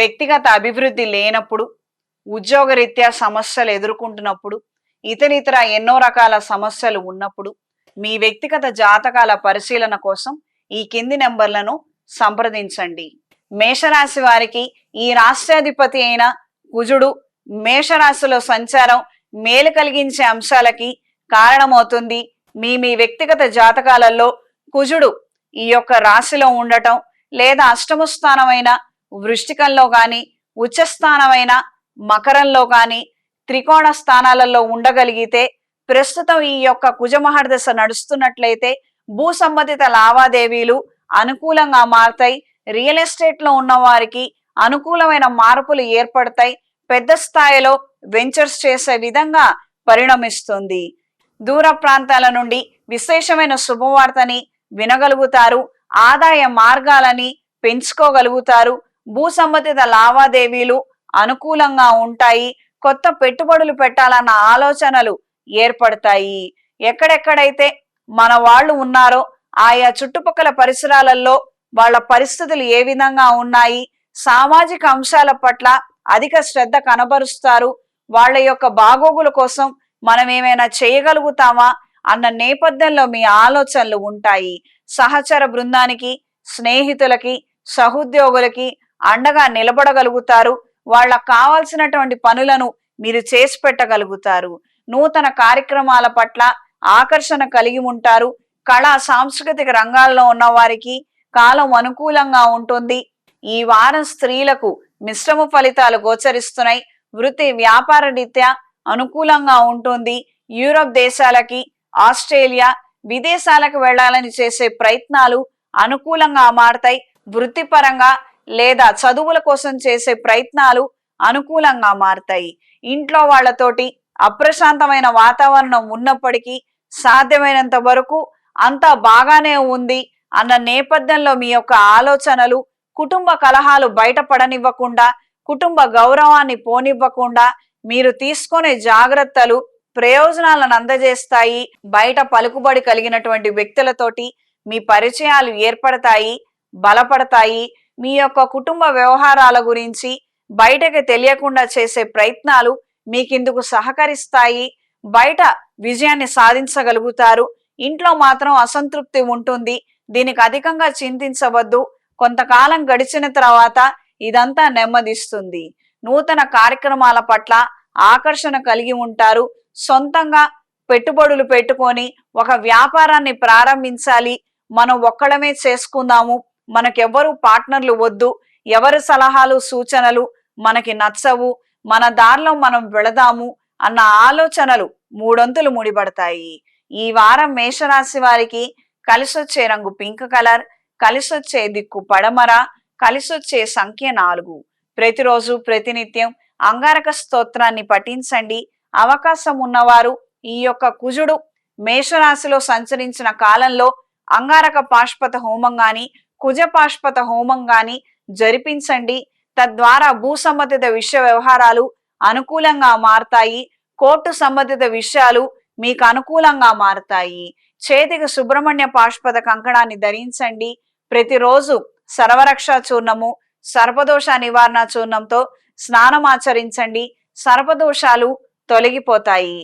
వ్యక్తిగత అభివృద్ధి లేనప్పుడు ఉద్యోగరీత్యా సమస్యలు ఎదుర్కొంటున్నప్పుడు ఇతరితర ఎన్నో రకాల సమస్యలు ఉన్నప్పుడు మీ వ్యక్తిగత జాతకాల పరిశీలన కోసం ఈ కింది నెంబర్లను సంప్రదించండి. మేషరాశి వారికి ఈ రాష్ట్రాధిపతి అయిన కుజుడు మేషరాశిలో సంచారం మేలు కలిగించే అంశాలకి కారణమవుతుంది. మీ మీ వ్యక్తిగత జాతకాలలో కుజుడు ఈ యొక్క రాశిలో ఉండటం లేదా అష్టమ స్థానమైన వృష్టికంలో కానీ ఉచ్చస్థానమైన మకరంలో కానీ త్రికోణ స్థానాలలో ఉండగలిగితే ప్రస్తుతం ఈ యొక్క కుజమహర్దశ నడుస్తున్నట్లయితే భూ సంబంధిత లావాదేవీలు అనుకూలంగా మారుతాయి. రియల్ ఎస్టేట్లో ఉన్న వారికి అనుకూలమైన మార్పులు ఏర్పడతాయి. పెద్ద స్థాయిలో వెంచర్స్ చేసే విధంగా పరిణమిస్తుంది. దూర ప్రాంతాల నుండి విశేషమైన శుభవార్తని వినగలుగుతారు. ఆదాయ మార్గాలని పెంచుకోగలుగుతారు. భూ సంబంధిత లావాదేవీలు అనుకూలంగా ఉంటాయి. కొత్త పెట్టుబడులు పెట్టాలన్న ఆలోచనలు ఏర్పడతాయి. ఎక్కడెక్కడైతే మన వాళ్ళు ఉన్నారో ఆయా చుట్టుపక్కల పరిసరాలలో వాళ్ళ పరిస్థితులు ఏ విధంగా ఉన్నాయి సామాజిక అంశాల పట్ల అధిక శ్రద్ధ కనబరుస్తారు వాళ్ళ యొక్క బాగోగుల కోసం మనం ఏమైనా చేయగలుగుతామా అన్న నేపథ్యంలో మీ ఆలోచనలు ఉంటాయి. సహచర బృందానికి స్నేహితులకి సహోద్యోగులకి అండగా నిలబడగలుగుతారు. వాళ్ళకు కావాల్సినటువంటి పనులను మీరు చేసి పెట్టగలుగుతారు. నూతన కార్యక్రమాల పట్ల ఆకర్షణ కలిగి ఉంటారు. కళా సాంస్కృతిక రంగాల్లో ఉన్న వారికి కాలం అనుకూలంగా ఉంటుంది. ఈ వారం స్త్రీలకు మిశ్రమ ఫలితాలు గోచరిస్తున్నాయి. వృత్తి వ్యాపార రీత్యా అనుకూలంగా ఉంటుంది. యూరప్ దేశాలకి ఆస్ట్రేలియా విదేశాలకు వెళ్ళాలని చేసే ప్రయత్నాలు అనుకూలంగా మారతాయి. వృత్తిపరంగా లేదా చదువుల కోసం చేసే ప్రయత్నాలు అనుకూలంగా మారుతాయి. ఇంట్లో వాళ్ళతోటి అప్రశాంతమైన వాతావరణం ఉన్నప్పటికీ సాధ్యమైనంత వరకు అంతా బాగానే ఉంది అన్న నేపథ్యంలో మీ యొక్క ఆలోచనలు కుటుంబ కలహాలు బయటపడనివ్వకుండా కుటుంబ గౌరవాన్ని పోనివ్వకుండా మీరు తీసుకునే జాగ్రత్తలు ప్రయోజనాలను అందజేస్తాయి. బయట పలుకుబడి కలిగినటువంటి వ్యక్తులతోటి మీ పరిచయాలు ఏర్పడతాయి బలపడతాయి. మీ యొక్క కుటుంబ వ్యవహారాల గురించి బయటకి తెలియకుండా చేసే ప్రయత్నాలు మీకిందుకు సహకరిస్తాయి. బయట విజయాన్ని సాధించగలుగుతారు. ఇంట్లో మాత్రం అసంతృప్తి ఉంటుంది. దీనికి అధికంగా చింతించవద్దు. కొంతకాలం గడిచిన తర్వాత ఇదంతా నెమ్మదిస్తుంది. నూతన కార్యక్రమాల పట్ల ఆకర్షణ కలిగి ఉంటారు. సొంతంగా పెట్టుబడులు పెట్టుకొని ఒక వ్యాపారాన్ని ప్రారంభించాలి. మనం ఒక్కడమే చేసుకుందాము. మనకెవ్వరు పార్ట్నర్లు వద్దు. ఎవరి సలహాలు సూచనలు మనకి నచ్చవు. మన దారిలో మనం వెళదాము అన్న ఆలోచనలు మూడొంతులు ముడిపడతాయి. ఈ వారం మేషరాశి వారికి కలిసొచ్చే రంగు పింక్ కలర్ కలిసొచ్చే దిక్కు పడమర కలిసొచ్చే సంఖ్య నాలుగు. ప్రతిరోజు ప్రతినిత్యం అంగారక స్తోత్రాన్ని పఠించండి. అవకాశం ఉన్నవారు ఈ యొక్క కుజుడు మేషరాశిలో సంచరించిన కాలంలో అంగారక పాష్పత హోమం గాని కుజపాష్పత హోమం గాని జరిపించండి. తద్వారా భూ సంబంధిత విషయ వ్యవహారాలు అనుకూలంగా మారతాయి. కోర్టు సంబంధిత విషయాలు మీకు అనుకూలంగా మారతాయి. చేతికి సుబ్రహ్మణ్య పాష్పద కంకణాన్ని ధరించండి. ప్రతిరోజు సర్వరక్ష చూర్ణము సర్పదోష నివారణ చూర్ణంతో స్నానం ఆచరించండి. సర్పదోషాలు తొలగిపోతాయి.